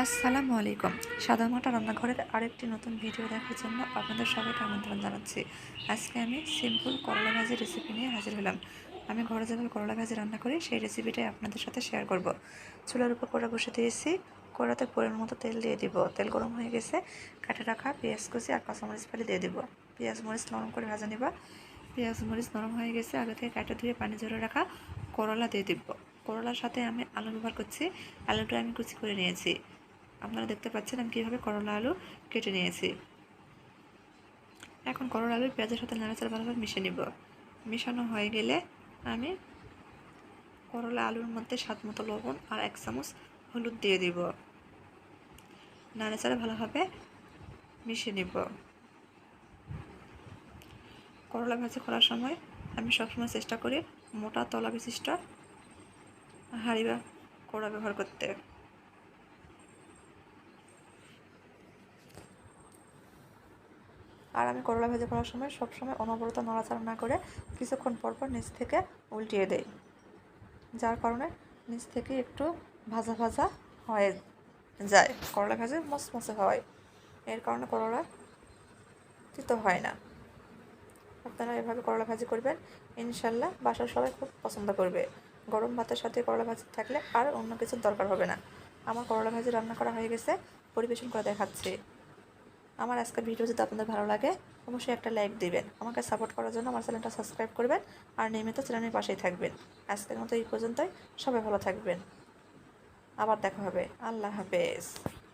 আসসালামু আলাইকুম। সাদা সাদামাটা রান্নাঘরের আরেকটি নতুন ভিডিও দেখার জন্য আপনাদের সবাইকে আমন্ত্রণ জানাচ্ছি। আজকে আমি সিম্পল করলা ভাজি রেসিপি নিয়ে হাজির হলাম। আমি ঘরে যেভাবে করলা ভাজি রান্না করি, সেই রেসিপিটাই আপনাদের সাথে শেয়ার করব। চুলার উপর কড়া বসে দিয়েছি। কড়াতে পরের মতো তেল দিয়ে দিব। তেল গরম হয়ে গেছে। কাটে রাখা পেঁয়াজ কুচি আর কাঁচামরিচ ফালি দিয়ে দিব। পেঁয়াজ মরিচ নরম করে ভাজা নিবা। পেঁয়াজ মরিচ নরম হয়ে গেছে। আগে থেকে কাটে ধুয়ে পানি ঝরে রাখা করলা দিয়ে দিব। করলার সাথে আমি আলু ব্যবহার করছি। আলুটা আমি কুচি করে নিয়েছি। আপনারা দেখতে পাচ্ছেন আমি কীভাবে করলা আলু কেটে নিয়েছি। এখন করলা আলু পেঁয়াজের সাথে নাড়াচাড়া ভালোভাবে মিশে নিব। মিশানো হয়ে গেলে আমি করলা আলুর মধ্যে স্বাদ মতো লবণ আর এক চামচ হলুদ দিয়ে দিব। নাড়াচাড়া ভালোভাবে মিশিয়ে নিব। করলা ভাজি করার সময় আমি সবসময় চেষ্টা করি মোটা তলা বিশিষ্ট হাঁড়ি বা কড়া ব্যবহার করতে। আর আমি করলা ভাজি করার সময় সবসময় অনবরত নড়াচড়া না করে কিছুক্ষণ পর পর নিচ থেকে উল্টিয়ে দেই। যার কারণে নিচ থেকে একটু ভাজা ভাজা হয়ে যায়। করলা ভাজি মচমচে হয়। এর কারণে করলা তিতো হয় না। আপনারা এভাবে করলা ভাজি করবেন, ইনশাল্লাহ বাসার সবাই খুব পছন্দ করবে। গরম ভাতের সাথে করলা ভাজি থাকলে আর অন্য কিছুর দরকার হবে না। আমার করলা ভাজি রান্না করা হয়ে গেছে, পরিবেশন করে দেখাচ্ছি। আমার আজকের ভিডিও যদি আপনাদের ভালো লাগে, অবশ্যই একটা লাইক দিবেন। আমাকে সাপোর্ট করার জন্য আমার চ্যানেলটা সাবস্ক্রাইব করবেন আর নিয়মিত চ্যানেলের পাশেই থাকবেন। আজকের মতো এই পর্যন্তই। সবাই ভালো থাকবেন। আবার দেখা হবে। আল্লাহ হাফেজ।